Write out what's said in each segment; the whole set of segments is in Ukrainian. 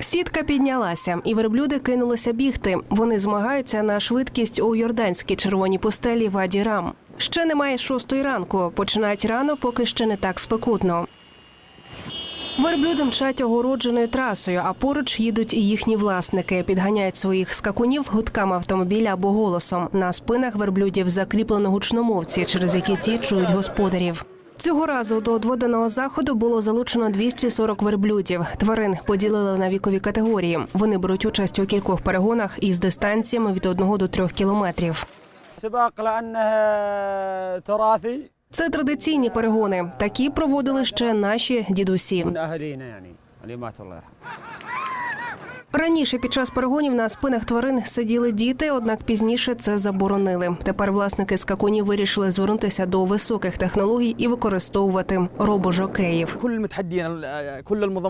Сітка піднялася, і верблюди кинулися бігти. Вони змагаються на швидкість у йорданській червоній пустелі Ваді Рам. Ще немає шостої ранку. Починають рано, поки ще не так спекутно. Верблюди мчать огородженою трасою, а поруч їдуть і їхні власники. Підганяють своїх скакунів гудками автомобіля або голосом. На спинах верблюдів закріплено гучномовці, через які ті чують господарів. Цього разу до одводеного заходу було залучено 240 верблюдів. Тварин поділили на вікові категорії. Вони беруть участь у кількох перегонах із дистанціями від 1 до 3 кілометрів. Це традиційні перегони. Такі проводили ще наші дідусі. Раніше під час перегонів на спинах тварин сиділи діти, однак пізніше це заборонили. Тепер власники скакунів вирішили звернутися до високих технологій і використовувати робожокеїв.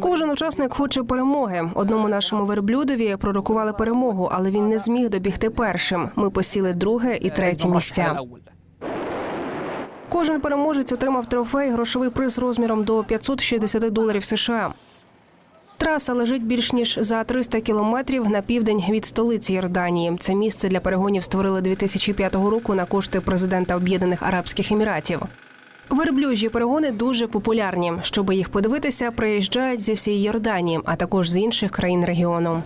Кожен учасник хоче перемоги. Одному нашому верблюдові пророкували перемогу, але він не зміг добігти першим. Ми посіли друге і третє місця. Кожен переможець отримав трофей, грошовий приз розміром до 560 доларів США. Траса лежить більш ніж за 300 кілометрів на південь від столиці Йорданії. Це місце для перегонів створили 2005 року на кошти президента Об'єднаних Арабських Еміратів. Верблюжі перегони дуже популярні. Щоби їх подивитися, приїжджають зі всієї Йорданії, а також з інших країн регіону.